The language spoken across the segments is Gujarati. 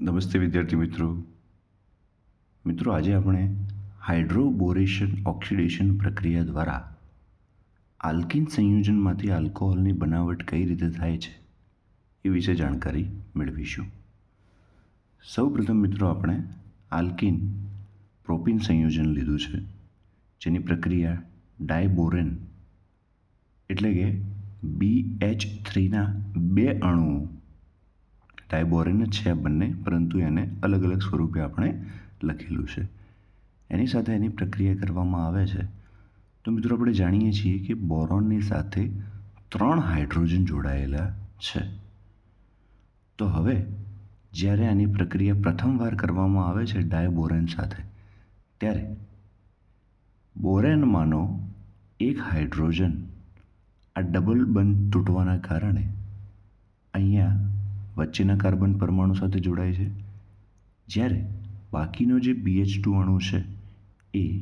નમસ્તે વિદ્યાર્થી મિત્રો. મિત્રો, આજે આપણે હાઇડ્રોબોરેશન ઓક્સિડેશન પ્રક્રિયા દ્વારા આલ્કિન સંયોજનમાંથી આલ્કોહોલની બનાવટ કઈ રીતે થાય છે એ વિશે જાણકારી મેળવીશું. સૌપ્રથમ મિત્રો, આપણે આલ્કિન પ્રોપીન સંયોજન લીધું છે, જેની પ્રક્રિયા ડાયબોરેન એટલે કે બી એચ થ્રીના બે અણુઓ ડાયબોરેન જ છે બંને, પરંતુ એને અલગ અલગ સ્વરૂપે આપણે લખેલું છે. એની સાથે એની પ્રક્રિયા કરવામાં આવે છે. તો મિત્રો આપણે જાણીએ છીએ કે બોરોનની સાથે ત્રણ હાઇડ્રોજન જોડાયેલા છે. તો હવે, જ્યારે આની પ્રક્રિયા પ્રથમવાર કરવામાં આવે છે ડાયબોરેન સાથે, ત્યારે બોરેનમાંનો એક હાઇડ્રોજન આ ડબલ બંધ તૂટવાના કારણે વચ્ચેના કાર્બન પરમાણુ સાથે જોડાય છે. જ્યારે બાકીનો જે બીએચ ટુ અણુ છે, એ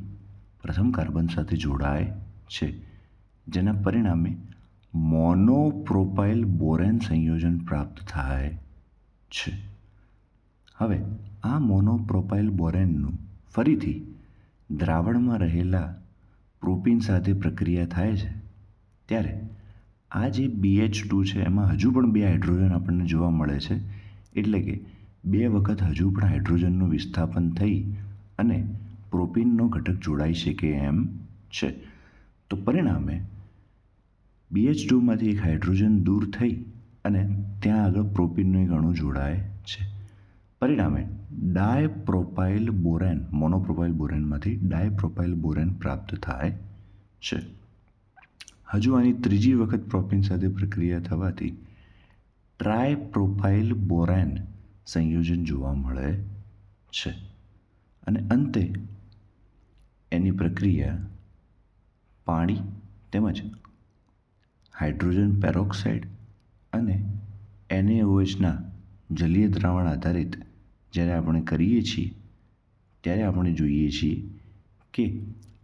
પ્રથમ કાર્બન સાથે જોડાય છે, જેના પરિણામે મોનોપ્રોપાઇલ બોરેન સંયોજન પ્રાપ્ત થાય છે. હવે, આ મોનોપ્રોપાઇલ બોરેનનું ફરીથી દ્રાવણમાં રહેલા પ્રોપીન સાથે પ્રક્રિયા થાય છે. ત્યારે આ જે બીએચ ટુ છે, એમાં હજુ પણ બે હાઇડ્રોજન આપણને જોવા મળે છે. એટલે કે બે વખત હજુ પણ હાઇડ્રોજનનું વિસ્થાપન થઈ અને પ્રોપીનનો ઘટક જોડાઈ શકે એમ છે. તો પરિણામે બીએચ ટુમાંથી એક હાઇડ્રોજન દૂર થઈ અને ત્યાં આગળ પ્રોપીનનું એક અણુ જોડાય છે. પરિણામે ડાયપ્રોપાઇલ બોરેન, મોનોપ્રોપાઇલ બોરેનમાંથી ડાયપ્રોપાઇલ બોરેન પ્રાપ્ત થાય છે. હજુ આની ત્રીજી વખત પ્રોપીન સાથે પ્રક્રિયા થવાથી ટ્રાયપ્રોપાઇલ બોરેન સંયોજન જોવા મળે છે. અને અંતે એની પ્રક્રિયા પાણી તેમજ હાઇડ્રોજન પેરોક્સાઇડ અને એનએઓએચના જલીય દ્રાવણ આધારિત જ્યારે આપણે કરીએ છીએ, ત્યારે આપણે જોઈએ છીએ કે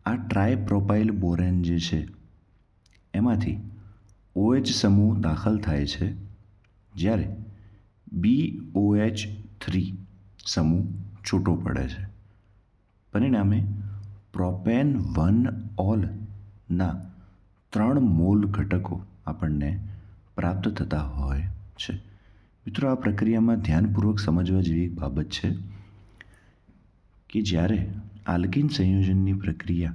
આ ટ્રાયપ્રોપાઇલ બોરેન જે છે એમાંથી ઓએચ સમૂહ દાખલ થાય છે જ્યારે બી ઓએચ થ્રી સમૂહ છૂટો પડે છે. પરિણામે પ્રોપેન વન ઓલના ત્રણ મોલ ઘટકો આપણને પ્રાપ્ત થતા હોય છે. મિત્રો, આ પ્રક્રિયામાં ધ્યાનપૂર્વક સમજવા જેવી બાબત છે કે જ્યારે આલ્કિન સંયોજનની પ્રક્રિયા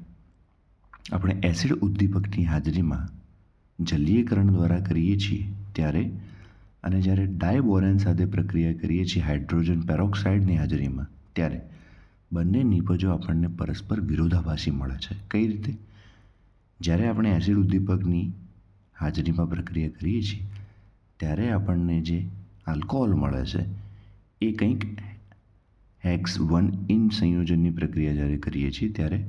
આપણે એસિડ ઉદ્દીપકની હાજરીમાં જલીયકરણ દ્વારા કરીએ છીએ ત્યારે અને જ્યારે ડાયબોરેન સાથે પ્રક્રિયા કરીએ છીએ હાઇડ્રોજન પેરોક્સાઇડની હાજરીમાં, ત્યારે બંને નિપજો આપણને પરસ્પર વિરોધાભાસી મળે છે. કઈ રીતે? જ્યારે આપણે એસિડ ઉદ્દીપકની હાજરીમાં પ્રક્રિયા કરીએ છીએ, ત્યારે આપણને જે આલ્કોહોલ મળે છે, એ કંઈક હેક્સ વન ઇન સંયોજનની પ્રક્રિયા જ્યારે કરીએ છીએ, ત્યારે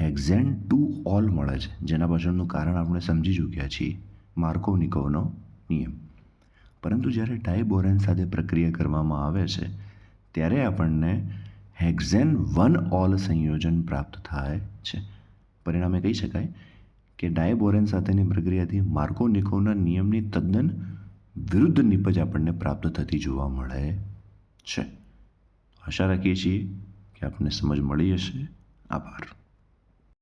હેક્ઝેન ટુ ઓલ મળે છે. જેના પાછળનું કારણ આપણે સમજી ચૂક્યા છીએ. માર્કોનિકોવનો નિયમ. પરંતુ જ્યારે ડાયબોરેન સાથે પ્રક્રિયા કરવામાં આવે છે, ત્યારે આપણને હેક્ઝેન વન ઓલ સંયોજન પ્રાપ્ત થાય છે. પરિણામે કહી શકાય કે ડાયબોરેન સાથેની પ્રક્રિયાથી માર્કોનિકોવના નિયમની તદ્દન વિરુદ્ધ નિપજ આપણને પ્રાપ્ત થતી જોવા મળે છે. આશા રાખીએ છીએ કે આપને સમજ મળી હશે. આભાર.